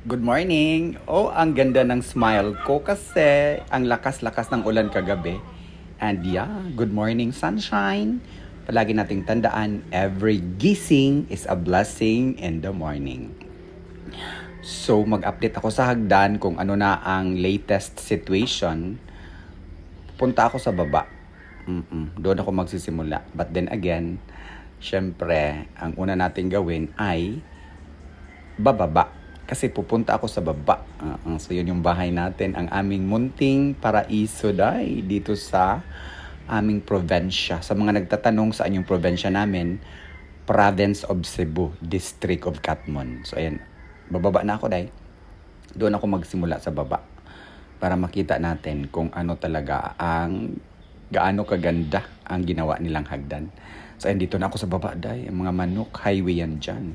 Good morning! Oh, ang ganda ng smile ko kasi ang lakas-lakas ng ulan kagabi. And yeah, good morning sunshine! Palagi nating tandaan, every gising is a blessing in the morning. So, mag-update ako sa hagdan kung ano na ang latest situation. Punta ako sa baba. Mm-mm, doon ako magsisimula. But then again, syempre, ang una nating gawin ay bababa. Kasi pupunta ako sa baba. Ah, so yun yung bahay natin. Ang aming munting paraiso day dito sa aming probinsya. Sa mga nagtatanong sa anyong probinsya namin, Province of Cebu, District of Catmon. So ayan, bababa na ako day. Doon ako magsimula sa baba para makita natin kung ano talaga ang gaano kaganda ang ginawa nilang hagdan. So ayan, dito na ako sa baba day. Ang mga manok, highway yan dyan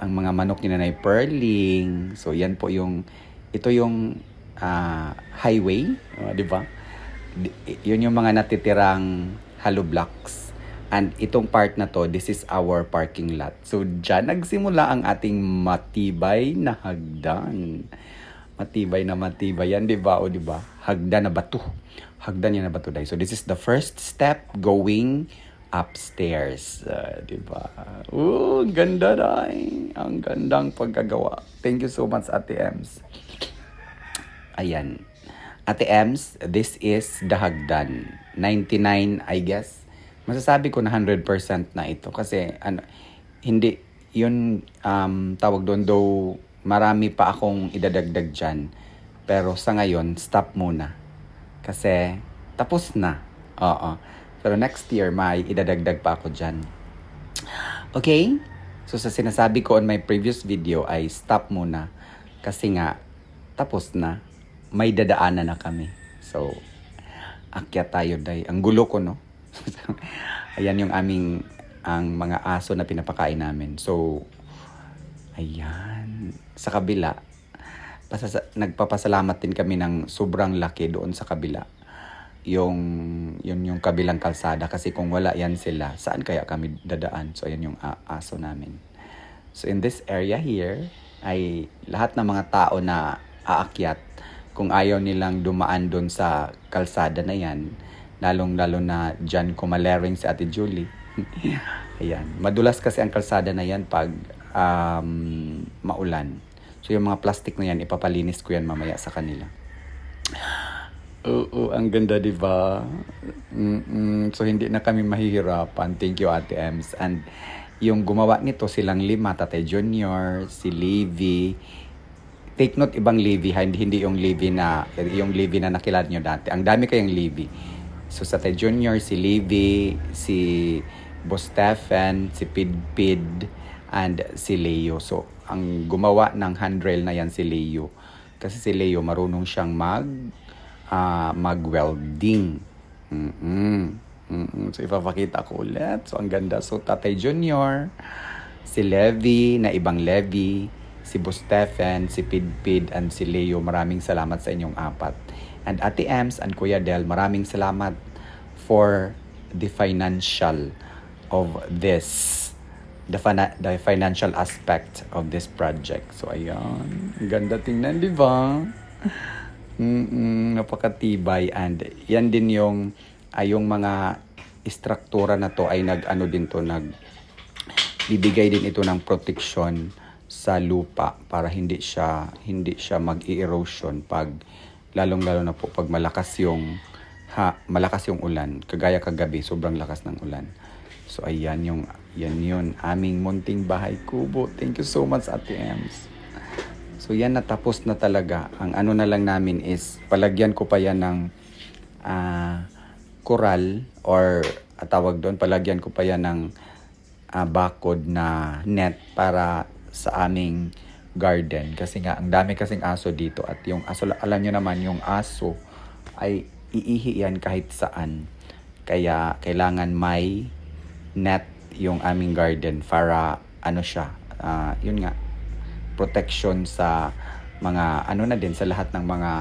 ang mga manok ni Nanay Perling. So, yan po yung, ito yung ah, highway, ah, di ba? Yun yung mga natitirang hollow blocks. And itong part na to, this is our parking lot. So, dyan nagsimula ang ating matibay na hagdan. Matibay na matibay yan, di ba? O di ba? Hagdan na bato. Hagdan yan na bato, day. So, this is the first step going upstairs. Uh, di ba? Oh, ang ganda, day. Ang gandang pagkagawa. Thank you so much, Ate Ems. Ayan. Ate Ems, this is the hagdan. 99, I guess. Masasabi ko na 100% na ito kasi ano, hindi yun um, tawag doon though marami pa akong idadagdag dyan. Pero sa ngayon, stop muna. Kasi tapos na. Oo. Pero next year, may idadagdag pa ako dyan. Okay? So sa sinasabi ko on my previous video ay stop muna. Kasi nga, tapos na. May dadaanan na kami. So, akyat tayo day. Ang gulo ko, no? Ayan yung aming ang mga aso na pinapakain namin. So, ayan. Sa kabila, pasasa- nagpapasalamat din kami ng sobrang laki doon sa kabila. Yung, yun yung kabilang kalsada. Kasi kung wala yan sila, saan kaya kami dadaan? So, ayan yung aso namin. So, in this area here, ay lahat ng mga tao na aakyat, kung ayaw nilang dumaan doon sa kalsada na yan, lalong-lalo na dyan kumalering si Ate Julie. Ayan. Madulas kasi ang kalsada na yan pag um, maulan. So yung mga plastic na yan, ipapalinis ko yan mamaya sa kanila. Oo, ang ganda, di ba? So, hindi na kami mahihirapan. Thank you, Ate Ems. And yung gumawa nito, silang lima, Tatay Junior, si Livy. Take note, ibang Livy, ha? hindi, hindi yung Livy na, yung Livy na nakilala nyo dati. Ang dami kayong Livy. So, sa Tatay Junior, si Livy, si Boss Stephen, si Pidpid, and si Leo. So, ang gumawa ng handrail na yan si Leo. Kasi si Leo, marunong siyang mag ah, mag-welding. Mm-mm. Mm-mm. So, ipapakita ko ulit. So, ang ganda. So, Tatay Junior, si Levi, na ibang Levi, si Boss Stephen, si Pidpid, and si Leo. Maraming salamat sa inyong apat. And Ate Ems and Kuya Del, maraming salamat for the financial of this the, fina- the financial aspect of this project. So. Ang ganda tingnan, di ba? Mm-mm, napakatibay and yan din yung ay yung mga istruktura na to ay nag ano din to nag bibigay din ito ng protection sa lupa para hindi siya hindi siya mag-erosion pag lalong lalo na po pag malakas yung ha, malakas yung ulan. Kagaya kagabi sobrang lakas ng ulan. So ayan yung yan yun. Aming munting bahay kubo. Thank you so much Ate Ems So yan natapos na talaga. Ang ano na lang namin is palagyan ko pa yan ng ah, coral or ah, tawag doon palagyan ko pa yan ng ah, bakod na net para sa aming garden kasi nga ang dami kasing aso dito at yung aso alam nyo naman yung aso ay iihi yan kahit saan kaya kailangan may net yung aming garden para ano siya ah, yun nga protection sa mga ano na din sa lahat ng mga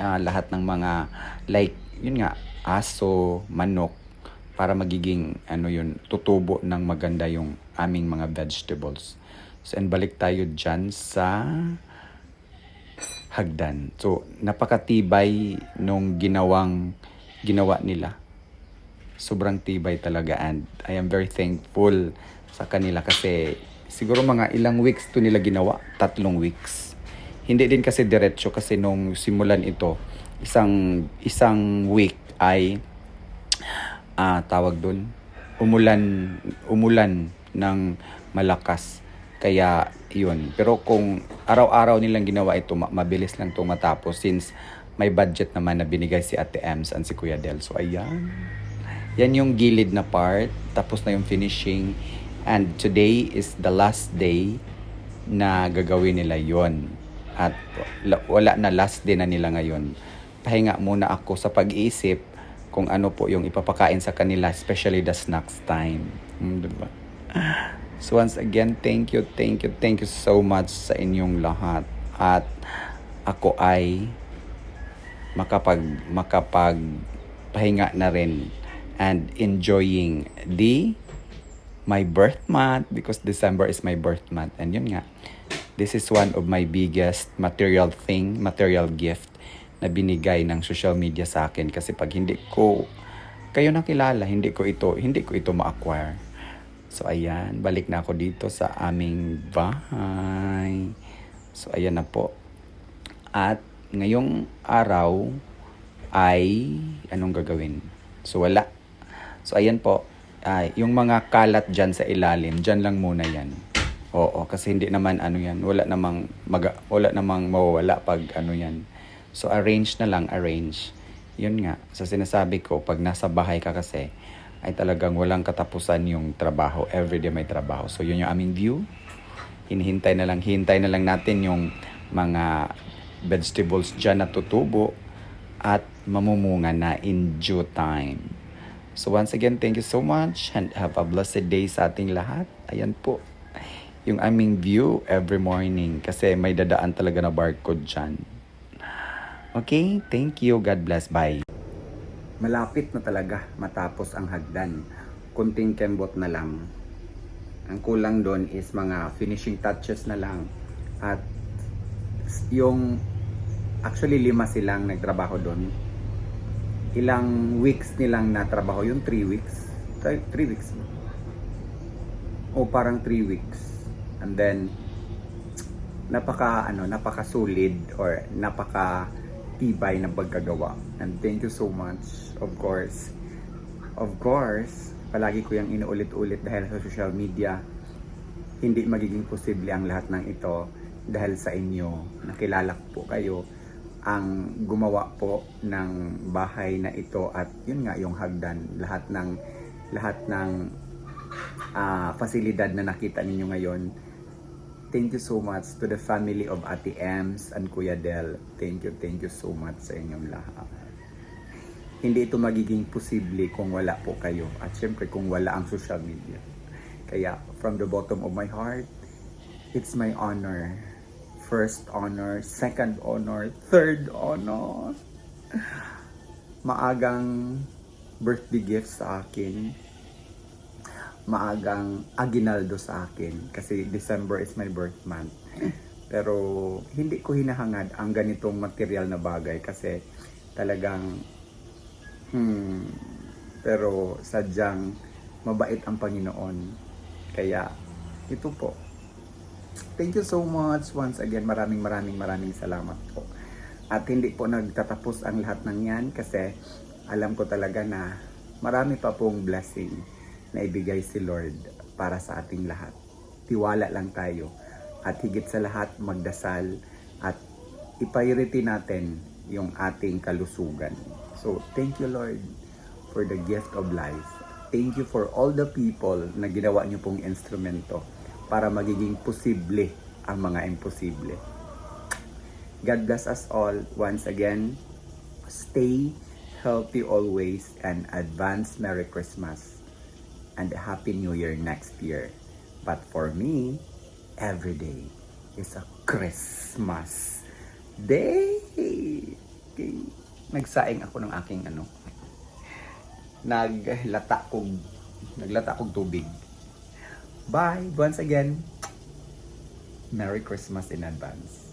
ah, lahat ng mga like yun nga aso, manok para magiging ano yun tutubo ng maganda yung aming mga vegetables. So, and balik tayo dyan sa hagdan. So, napakatibay nung ginawang ginawa nila. Sobrang tibay talaga and I am very thankful sa kanila kasi siguro mga ilang weeks to nila ginawa, tatlong weeks. Hindi din kasi diretso kasi nung simulan ito, isang isang week ay ah tawag doon umulan umulan ng malakas. Kaya yun. Pero kung araw-araw nilang ginawa ito ma- mabilis lang to matapos since may budget naman na binigay si Ate Ems and si Kuya Del. So ayan. Yan yung gilid na part. Tapos na yung finishing and today is the last day na gagawin nila yon at la- wala na last day na nila ngayon pahinga muna ako sa pag-iisip kung ano po yung ipapakain sa kanila, especially the snacks time. Hmm, diba? So once again, thank you, thank you, thank you so much sa inyong lahat. At ako ay makapag makapag pahinga na rin and enjoying the my birth month because December is my birth month. And yun nga this is one of my biggest material thing material gift na binigay ng social media sa akin. Kasi pag hindi ko kayo nakilala hindi ko ito hindi ko ito ma-acquire. So ayan balik na ako dito sa aming bahay. So ayan na po. At ngayong araw ay anong gagawin? So wala. So ayan po ay yung mga kalat dyan sa ilalim dyan lang muna yan Oo, kasi hindi naman ano yan, wala namang maga, wala namang mawawala pag ano yan. So arrange na lang, arrange. Yun nga, sa sinasabi ko, pag nasa bahay ka kasi, ay talagang walang katapusan yung trabaho. Everyday may trabaho. So yun yung aming view. Hinihintay na lang, hintay na lang natin yung mga vegetables dyan na tutubo at mamumunga na in due time. So once again, thank you so much and have a blessed day sa ating lahat. Ayan po yung aming view every morning kasi may dadaan talaga na barcode dyan. Okay, thank you. God bless. Bye. Malapit na talaga matapos ang hagdan. Kunting kembot na lang. Ang kulang doon is mga finishing touches na lang. At yung actually lima silang nagtrabaho doon. Ilang weeks nilang natrabaho, yung 3 weeks. 3 weeks. O parang 3 weeks. And then napaka ano, napaka solid or napaka tibay na pagkagawa. And thank you so much, of course. Of course, palagi ko yung inuulit-ulit dahil sa social media, hindi magiging posible ang lahat ng ito dahil sa inyo. Nakilala po kayo ang gumawa po ng bahay na ito at yun nga yung hagdan lahat ng lahat ng ah, fasilidad na nakita ninyo ngayon thank you so much to the family of Ate Ems and Kuya Del. Thank you, thank you so much sa inyong lahat. Hindi ito magiging posible kung wala po kayo. At syempre kung wala ang social media. Kaya from the bottom of my heart, it's my honor. First honor, second honor, third honor. Maagang birthday gift sa akin maagang aginaldo sa akin kasi December is my birth month. Pero hindi ko hinahangad ang ganitong material na bagay kasi talagang hmm, pero sadyang mabait ang Panginoon. Kaya ito po. Thank you so much once again. Maraming maraming maraming salamat po. At hindi po nagtatapos ang lahat ng yan kasi alam ko talaga na marami pa pong blessing na ibigay si Lord para sa ating lahat. Tiwala lang tayo at higit sa lahat magdasal at i-priority natin yung ating kalusugan. So, thank you Lord for the gift of life. Thank you for all the people na ginawa niyo pong instrumento para magiging posible ang mga imposible. God bless us all once again. Stay healthy always and advance Merry Christmas and Happy New Year next year. But for me, every day is a Christmas day. Okay. Nagsaing ako ng aking ano. Naglata kog naglata kog tubig. Bye! Once again, Merry Christmas in advance.